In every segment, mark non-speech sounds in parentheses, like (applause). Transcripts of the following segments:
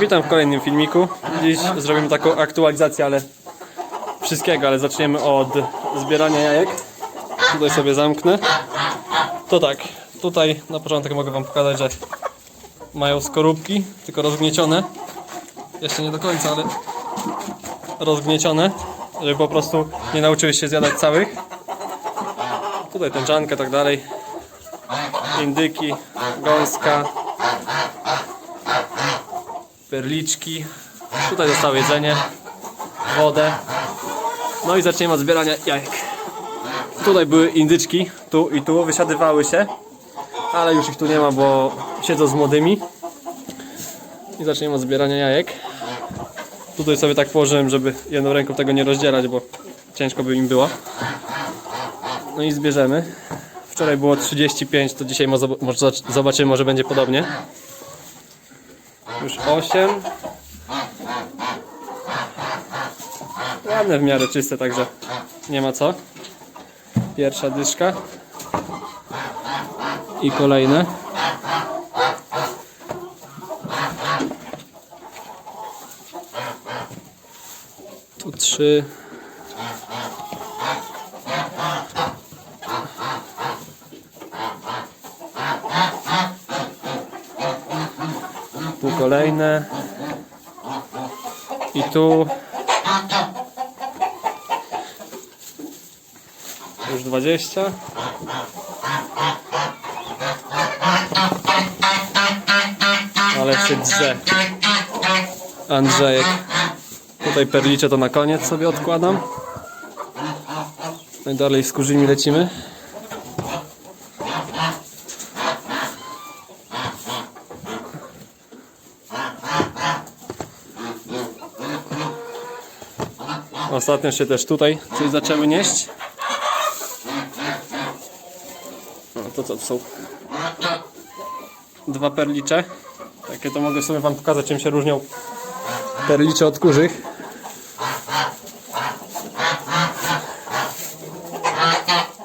Witam w kolejnym filmiku. Dziś zrobimy taką aktualizację, ale wszystkiego, ale zaczniemy od zbierania jajek. Tutaj sobie zamknę. To tak, tutaj na początek mogę Wam pokazać, że mają skorupki, tylko rozgniecione. Jeszcze nie do końca, ale rozgniecione, żeby po prostu nie nauczyły się zjadać całych. Tutaj tęczanka, tak dalej. Indyki, gąska, perliczki. Tutaj zostało jedzenie, wodę. No i zaczniemy od zbierania jajek. Tutaj były indyczki, tu i tu, wysiadywały się, ale już ich tu nie ma, bo siedzą z młodymi. I zaczniemy od zbierania jajek. Tutaj sobie tak położyłem, żeby jedną ręką tego nie rozdzierać, bo ciężko by im było. No i zbierzemy. Wczoraj było 35, to dzisiaj zobaczymy, może będzie podobnie. Już 8. Ładne w miarę czyste, także nie ma co. Pierwsza dyszka. I kolejne. Tu trzy. Kolejne. I tu. Już 20. Ale się drze. Andrzejek. Tutaj perlicze to na koniec sobie odkładam. No i dalej z kurzymi lecimy. Ostatnio się też tutaj coś zaczęły nieść. No to co to są? Dwa perlicze. Takie to mogę sobie wam pokazać czym się różnią perlicze od kurzych.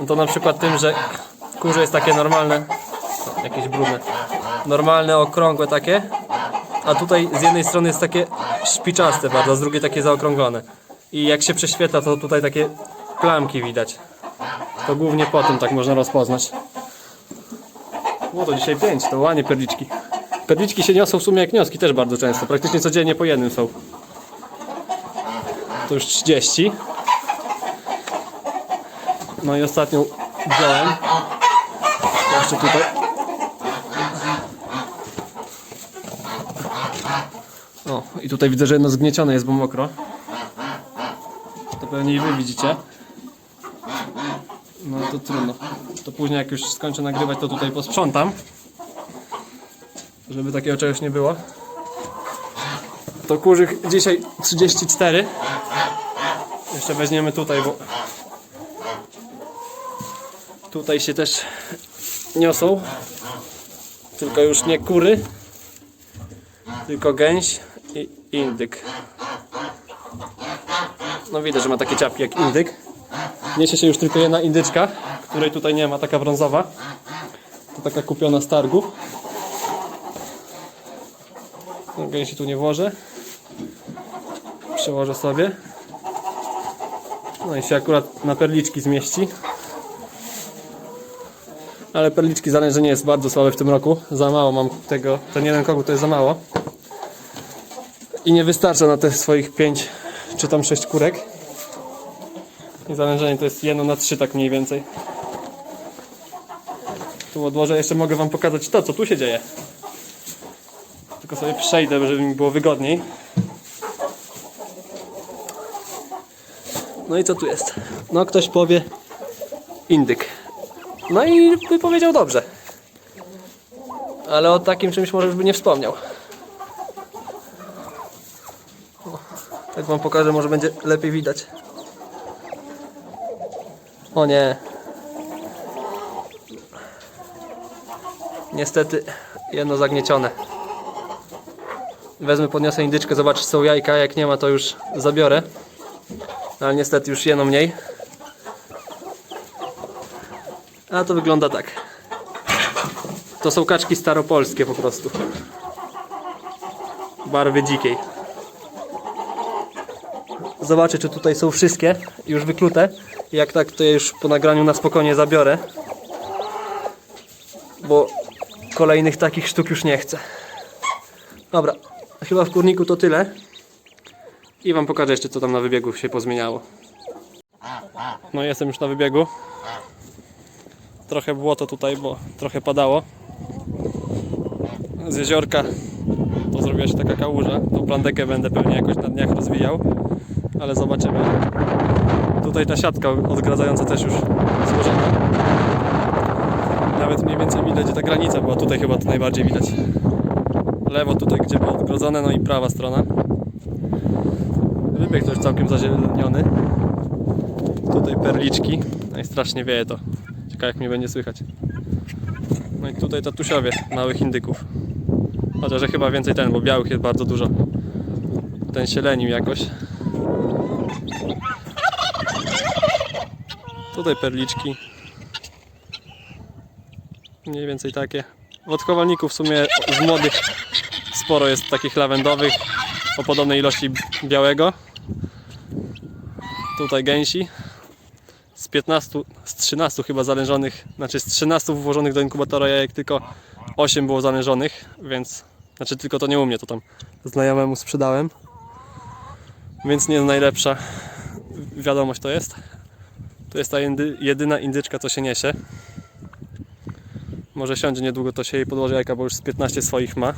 No to na przykład tym, że kurze jest takie normalne, jakieś brudne, normalne, okrągłe takie, a tutaj z jednej strony jest takie szpiczaste bardzo, z drugiej takie zaokrąglone. I jak się prześwietla, to tutaj takie plamki widać. To głównie po tym tak można rozpoznać. No to dzisiaj 5, to ładnie perliczki. Perliczki się niosą w sumie jak nioski też bardzo często. Praktycznie codziennie po jednym są. To już 30. No i ostatnią wziąłem. Jeszcze tutaj. O, i tutaj widzę, że jedno zgniecione jest, bo mokro. Pewnie i wy widzicie. No to trudno. To później jak już skończę nagrywać, to tutaj posprzątam. Żeby takiego czegoś nie było. To kurzych dzisiaj 34. Jeszcze weźmiemy tutaj, bo tutaj się też niosą. Tylko już nie kury, tylko gęś i indyk. No widać, że ma takie ciapki jak indyk. Niesie się już tylko jedna indyczka, której tutaj nie ma, taka brązowa. To taka kupiona z targu. No, gęsi tu nie włożę. Przełożę sobie. No i się akurat na perliczki zmieści. Ale perliczki zależy, nie jest bardzo słabe w tym roku. Za mało mam tego, ten jeden kogut to jest za mało. I nie wystarcza na te swoich 5 czy tam 6 kurek. I zawężenie to jest 1 na 3 tak mniej więcej. Tu odłożę, jeszcze mogę wam pokazać to, co tu się dzieje. Tylko sobie przejdę, żeby mi było wygodniej. No i co tu jest? No ktoś powie indyk. No i by powiedział dobrze. Ale o takim czymś może by nie wspomniał. Tak wam pokażę, może będzie lepiej widać. O nie. Niestety jedno zagniecione. Wezmę, podniosę indyczkę, zobaczę czy są jajka, jak nie ma to już zabiorę. Ale niestety już jedno mniej. A to wygląda tak. To są kaczki staropolskie po prostu. barwy dzikiej. Zobaczę, czy tutaj są wszystkie już wyklute. Jak tak, to ja już po nagraniu na spokojnie zabiorę. Bo kolejnych takich sztuk już nie chcę. Dobra, chyba w kurniku to tyle. I Wam pokażę jeszcze, co tam na wybiegu się pozmieniało. No jestem już na wybiegu. Trochę błoto tutaj, bo trochę padało. Z jeziorka to zrobiła się taka kałuża. Tą plandekę będę pewnie jakoś na dniach rozwijał. Ale zobaczymy. Tutaj ta siatka odgradzająca też już złożona. Nawet mniej więcej widać, gdzie ta granica była. Tutaj chyba to najbardziej widać. Lewo tutaj, gdzie było odgrodzone, no i prawa strona. Wybieg też całkiem zazieleniony. Tutaj perliczki. No i strasznie wieje to. Ciekawe jak mnie będzie słychać. No i tutaj tatusiowie małych indyków. Chociaż że chyba więcej ten, bo białych jest bardzo dużo. Ten się lenił jakoś. Tutaj perliczki. Mniej więcej takie. Od kowalników w sumie z młodych sporo jest takich lawendowych o podobnej ilości białego. Tutaj gęsi. Z 15, z 13 chyba zależonych, znaczy z 13 włożonych do inkubatora jajek tylko 8 było zależonych, więc znaczy tylko to nie u mnie, to tam znajomemu sprzedałem. Więc nie najlepsza wiadomość to jest. To jest ta jedyna indyczka, co się niesie. Może siądzie niedługo, to się jej podłoży jajka, bo już z 15 swoich ma.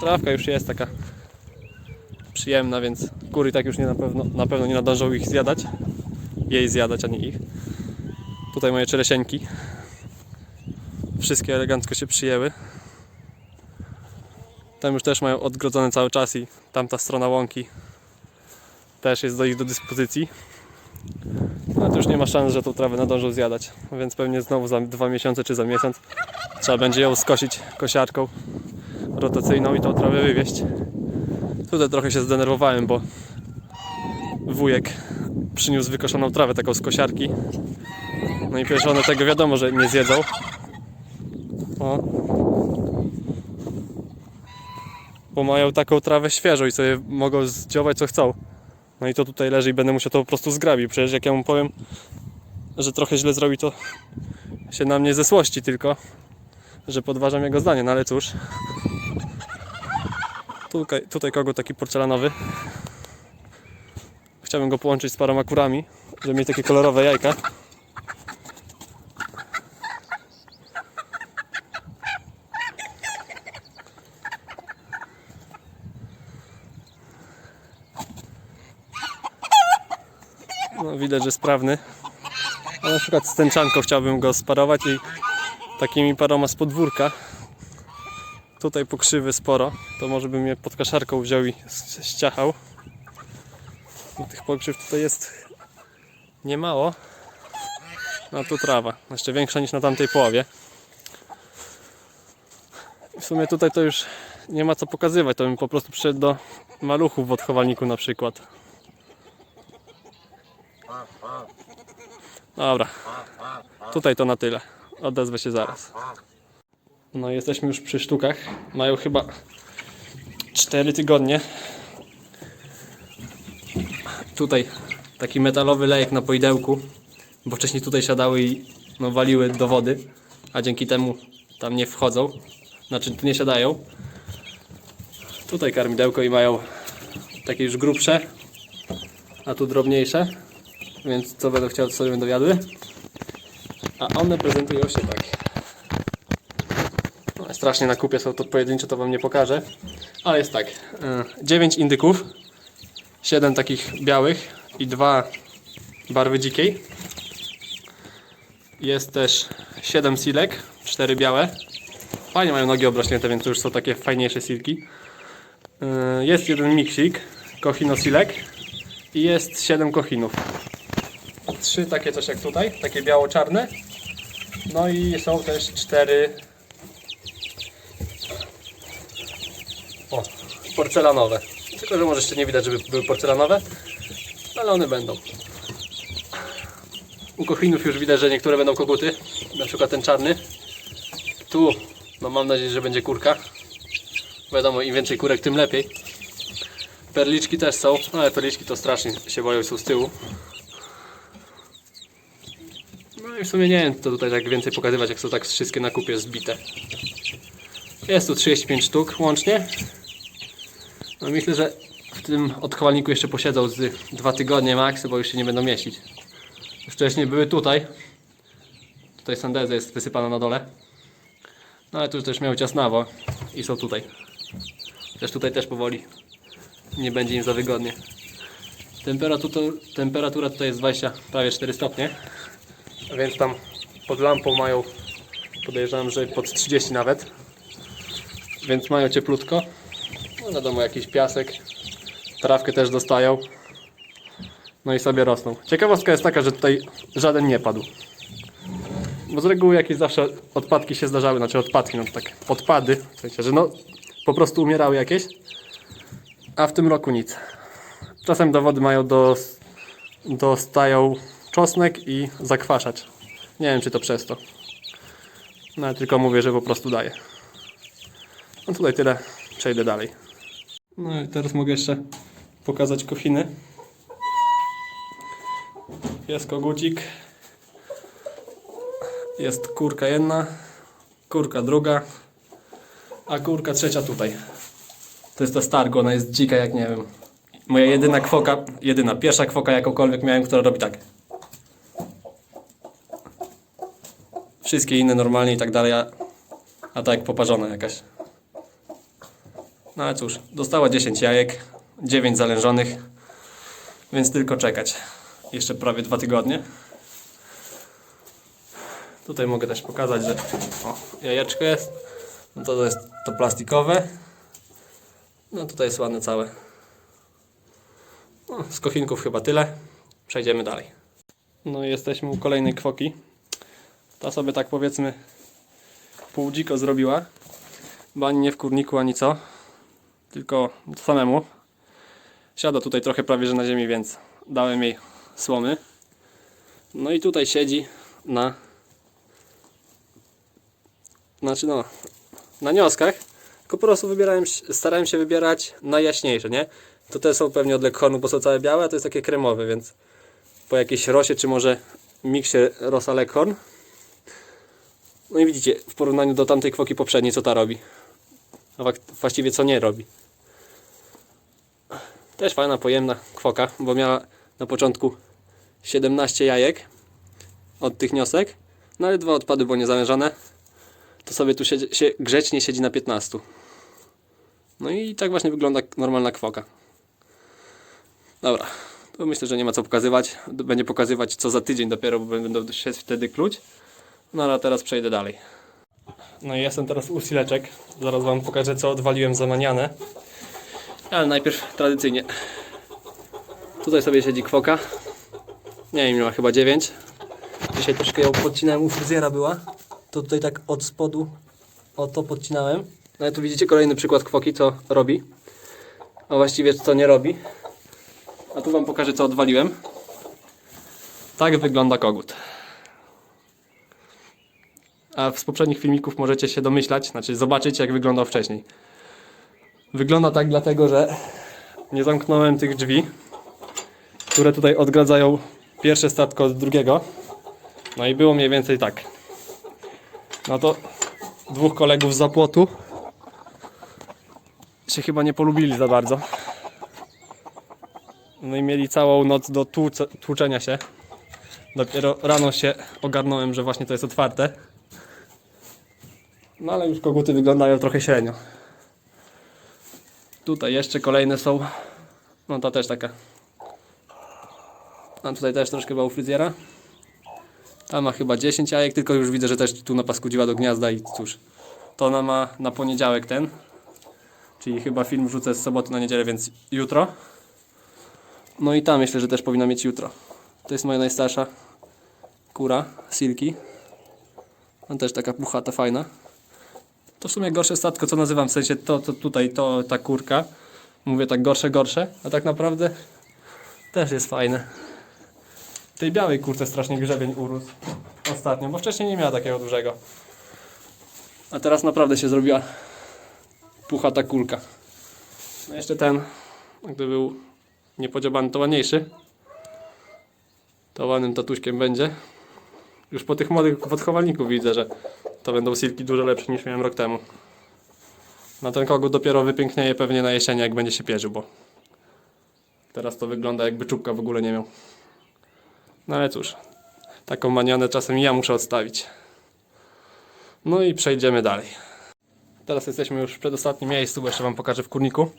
Trawka już jest taka przyjemna, więc kury tak już nie na pewno, na pewno nie nadążą ich zjadać. Jej zjadać, a nie ich. Tutaj moje czeresieńki. Wszystkie elegancko się przyjęły. Tam już też mają odgrodzone cały czas i tamta strona łąki też jest do ich do dyspozycji. No to już nie ma szans, że tą trawę nadążą zjadać. Więc pewnie znowu za dwa miesiące czy za miesiąc trzeba będzie ją skosić kosiarką rotacyjną i tą trawę wywieźć. Tutaj trochę się zdenerwowałem, bo wujek przyniósł wykoszoną trawę taką z kosiarki. No i pierwsze one tego wiadomo, że nie zjedzą. O. Bo mają taką trawę świeżą i sobie mogą zdziować co chcą. No i to tutaj leży i będę musiał to po prostu zgrabić. Przecież jak ja mu powiem, że trochę źle zrobi, to (laughs) się na mnie zesłości tylko, że podważam jego zdanie, no ale cóż. Tutaj, tutaj kogo taki porcelanowy. Chciałbym go połączyć z paroma kurami, żeby mieć takie kolorowe jajka. No, widać, że sprawny. A na przykład z tęczanką chciałbym go sparować i takimi paroma z podwórka. Tutaj pokrzywy sporo, to może bym je pod kaszarką wziął i ściachał. Tych pokrzyw tutaj jest niemało. No tu trawa, jeszcze większa niż na tamtej połowie. W sumie tutaj to już nie ma co pokazywać, to bym po prostu przyszedł do maluchów w odchowalniku na przykład. Dobra, tutaj to na tyle. Odezwę się zaraz. No jesteśmy już przy sztukach. Mają chyba 4 tygodnie. Tutaj taki metalowy lejek na poidełku, bo wcześniej tutaj siadały i no, waliły do wody, a dzięki temu tam nie wchodzą. Znaczy tu nie siadają. Tutaj karmidełko i mają takie już grubsze, a tu drobniejsze. Więc co będą chciały, sobie będą jadły. A one prezentują się tak. No, strasznie na kupie są to pojedyncze, to wam nie pokażę. Ale jest tak. 9 indyków, 7 takich białych i 2 barwy dzikiej. Jest też 7 silek, 4 białe. Fajnie mają nogi obrośnięte, więc to już są takie fajniejsze silki. Y, Jest jeden miksik, kochino silek i jest 7 kochinów. Trzy takie coś jak tutaj, takie biało-czarne. No i są też cztery o, porcelanowe. Tylko, że może jeszcze nie widać, żeby były porcelanowe, ale one będą. U kochinów już widać, że niektóre będą koguty, na przykład ten czarny. Tu, no mam nadzieję, że będzie kurka. Wiadomo, im więcej kurek, tym lepiej. Perliczki też są, ale perliczki to strasznie się boją, są z tyłu. I w sumie nie wiem, to tutaj tak więcej pokazywać, jak są tak wszystkie na kupie zbite. Jest tu 35 sztuk łącznie. No myślę, że w tym odchowalniku jeszcze posiedzą z dwa tygodnie max, bo już się nie będą mieścić. Wcześniej były tutaj. Tutaj sandeza jest wysypana na dole. No ale tu też miały ciasnawo i są tutaj. Też tutaj też powoli nie będzie im za wygodnie. Temperatura, temperatura tutaj jest 20, prawie 4 stopnie. Więc tam pod lampą mają, podejrzewam, że pod 30 nawet. Więc mają cieplutko. No wiadomo, jakiś piasek. Trawkę też dostają. No i sobie rosną. Ciekawostka jest taka, że tutaj żaden nie padł. Bo z reguły jakieś zawsze odpadki się zdarzały, znaczy odpadki, no tak odpady, w sensie, że no po prostu umierały jakieś, a w tym roku nic. Czasem do wody mają do, dostają czosnek i zakwaszać. Nie wiem czy to przez to. No ale tylko mówię, że po prostu daje. No tutaj tyle, przejdę dalej. No i teraz mogę jeszcze pokazać kofiny. Jest kogucik. Jest kurka jedna, kurka druga, a kurka trzecia tutaj. To jest ta stargo, ona jest dzika jak nie wiem. Moja jedyna kwoka, jedyna, pierwsza kwoka jakąkolwiek miałem, która robi tak. Wszystkie inne normalnie i tak dalej, a, a tak poparzona jakaś. No ale cóż, dostała 10 jajek, 9 zalężonych, więc tylko czekać. Jeszcze prawie dwa tygodnie. Tutaj mogę też pokazać, że o, jajeczko jest. No to, jest to plastikowe. No tutaj jest ładne całe. No, z kochinków chyba tyle. Przejdziemy dalej. No i jesteśmy u kolejnej kwoki. Ta sobie tak powiedzmy pół dziko zrobiła. Bo ani nie w kurniku, ani co. Tylko samemu. Siada tutaj trochę prawie że na ziemi, więc dałem jej słomy. No i tutaj siedzi na znaczy no, na nioskach, tylko po prostu wybierałem, starałem się wybierać najjaśniejsze, nie? To te są pewnie od Leghornu, bo są całe białe, a to jest takie kremowe, więc po jakiejś rosie, czy może miksie rosa Leghorn. No i widzicie, w porównaniu do tamtej kwoki poprzedniej, co ta robi. A właściwie co nie robi. Też fajna, pojemna kwoka, bo miała na początku 17 jajek od tych niosek, no ale dwa odpady było niezależane to sobie tu siedzi, się grzecznie siedzi na 15. No i tak właśnie wygląda normalna kwoka. Dobra, to myślę, że nie ma co pokazywać. Będzie pokazywać co za tydzień dopiero, bo będą się wtedy kluć. No ale teraz przejdę dalej. No i jestem teraz u sileczek. Zaraz Wam pokażę co odwaliłem za manianę. Ale najpierw tradycyjnie. Tutaj sobie siedzi kwoka. Nie wiem, ma chyba 9. Dzisiaj troszkę ją podcinałem, u fryzjera była. To tutaj tak od spodu o to podcinałem. No i tu widzicie kolejny przykład kwoki, co robi. A właściwie co nie robi. A tu wam pokażę co odwaliłem. Tak wygląda kogut. A z poprzednich filmików możecie się domyślać, znaczy zobaczyć jak wyglądał wcześniej. Wygląda tak dlatego, że nie zamknąłem tych drzwi, które tutaj odgradzają pierwsze statko od drugiego. No i było mniej więcej tak. No to dwóch kolegów z zapłotu się chyba nie polubili za bardzo. No i mieli całą noc do tłuczenia się. Dopiero rano się ogarnąłem, że właśnie to jest otwarte. No ale już koguty wyglądają trochę średnio. Tutaj jeszcze kolejne są. No ta też taka. A tutaj też troszkę była u fryzjera. Ta ma chyba 10 jajek, tylko już widzę, że też tu napaskudziła do gniazda i cóż. To ona ma na poniedziałek ten. Czyli chyba film wrzucę z soboty na niedzielę, więc jutro. No i ta myślę, że też powinna mieć jutro. To jest moja najstarsza kura, Silki. Ona też taka puchata, fajna. To w sumie gorsze statko, co nazywam, w sensie to, to tutaj, to ta kurka. Mówię tak gorsze, gorsze, a tak naprawdę też jest fajne. Tej białej kurce strasznie grzebień urósł ostatnio, bo wcześniej nie miała takiego dużego. A teraz naprawdę się zrobiła puchata kulka. No jeszcze ten, gdy był niepodziobany, to ładniejszy. To tatuśkiem będzie. Już po tych młodych podchowalników widzę, że to będą silki dużo lepsze niż miałem rok temu. No ten kogut dopiero wypięknieje pewnie na jesieni, jak będzie się pierzył, bo teraz to wygląda jakby czubka w ogóle nie miał. No ale cóż, taką manionę czasem ja muszę odstawić. No i przejdziemy dalej. Teraz jesteśmy już w przedostatnim miejscu, bo jeszcze Wam pokażę w kurniku.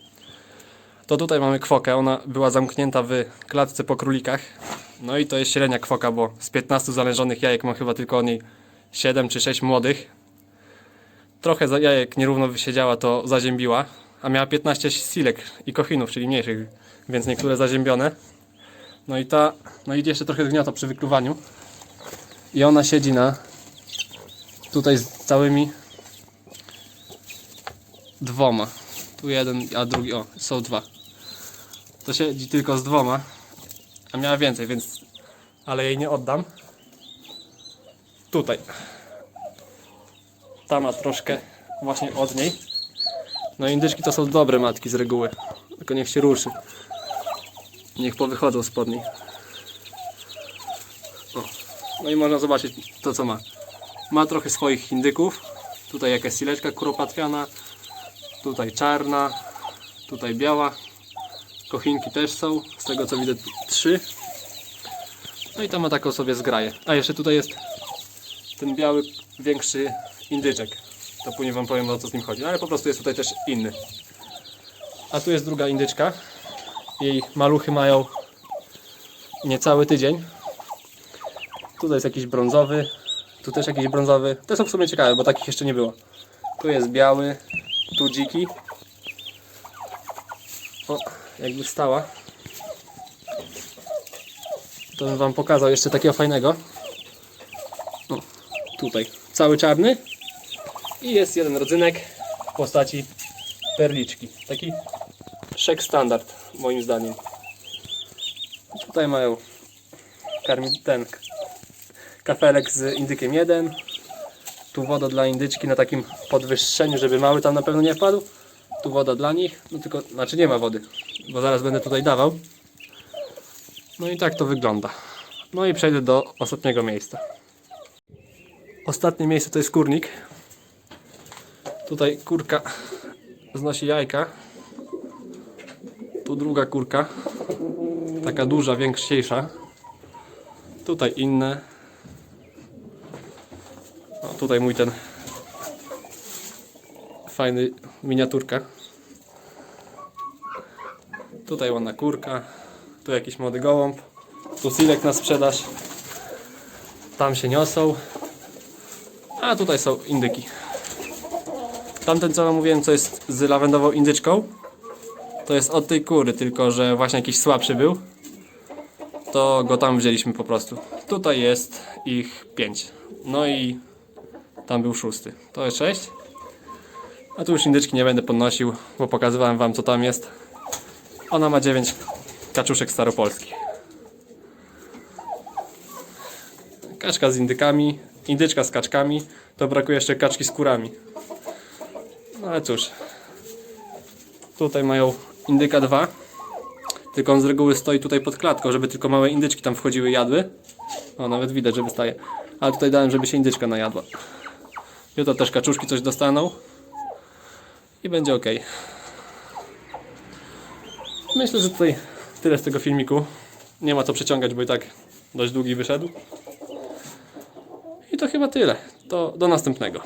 To tutaj mamy kwokę, ona była zamknięta w klatce po królikach. No i to jest średnia kwoka, bo z 15 zależonych jajek mam chyba tylko o niej 7 czy 6 młodych. Trochę jajek nierówno wysiedziała, to zaziębiła, a miała 15 silek i kochinów, czyli mniejszych, więc niektóre zaziębione. No i ta, no i jeszcze trochę zgniota przy wykluwaniu. I ona siedzi na tutaj z całymi dwoma. Tu jeden, a drugi, o, są dwa. To siedzi tylko z dwoma, a miała więcej, więc, ale jej nie oddam. Tutaj. Ta ma troszkę właśnie od niej. No indyczki to są dobre matki z reguły, tylko niech się ruszy. Niech powychodzą spod niej. O. No i można zobaczyć to co ma. Ma trochę swoich indyków. Tutaj jakaś sileczka kuropatwiana. Tutaj czarna. Tutaj biała. Kochinki też są. Z tego co widzę trzy. No i tam ma taką sobie zgraję. A jeszcze tutaj jest ten biały, większy indyczek. To później wam powiem o co z nim chodzi. No, ale po prostu jest tutaj też inny. A tu jest druga indyczka. Jej maluchy mają niecały tydzień. Tutaj jest jakiś brązowy. Tu też jakiś brązowy. Te są w sumie ciekawe, bo takich jeszcze nie było. Tu jest biały. Tu dziki. O, jakby stała. To bym wam pokazał jeszcze takiego fajnego. O, tutaj. Cały czarny. I jest jeden rodzynek w postaci perliczki. Taki szek standard, moim zdaniem. Tutaj mają karmi ten kafelek z indykiem 1. Tu woda dla indyczki na takim podwyższeniu, żeby mały tam na pewno nie wpadł. Tu woda dla nich. No tylko, znaczy nie ma wody, bo zaraz będę tutaj dawał. No i tak to wygląda. No i przejdę do ostatniego miejsca. Ostatnie miejsce to jest kurnik. Tutaj kurka znosi jajka. Tu druga kurka. Taka duża, większa. Tutaj inne. O, tutaj mój ten fajny miniaturka. Tutaj ładna kurka. Tu jakiś młody gołąb. Tu silek na sprzedaż. Tam się niosą. A tutaj są indyki. Tamten co wam mówiłem, co jest z lawendową indyczką, to jest od tej kury, tylko że właśnie jakiś słabszy był. To go tam wzięliśmy po prostu. Tutaj jest ich pięć. No i tam był szósty. To jest sześć. A tu już indyczki nie będę podnosił, bo pokazywałem wam co tam jest. Ona ma dziewięć kaczuszek staropolskich. Kaczka z indykami, indyczka z kaczkami, to brakuje jeszcze kaczki z kurami. No ale cóż. Tutaj mają indyka 2. Tylko on z reguły stoi tutaj pod klatką, żeby tylko małe indyczki tam wchodziły jadły. O, nawet widać, że wystaje. Ale tutaj dałem, żeby się indyczka najadła. Jutro też kaczuszki coś dostaną. I będzie ok. Myślę, że tutaj tyle z tego filmiku. Nie ma co przeciągać, bo i tak dość długi wyszedł. I to chyba tyle. To do następnego.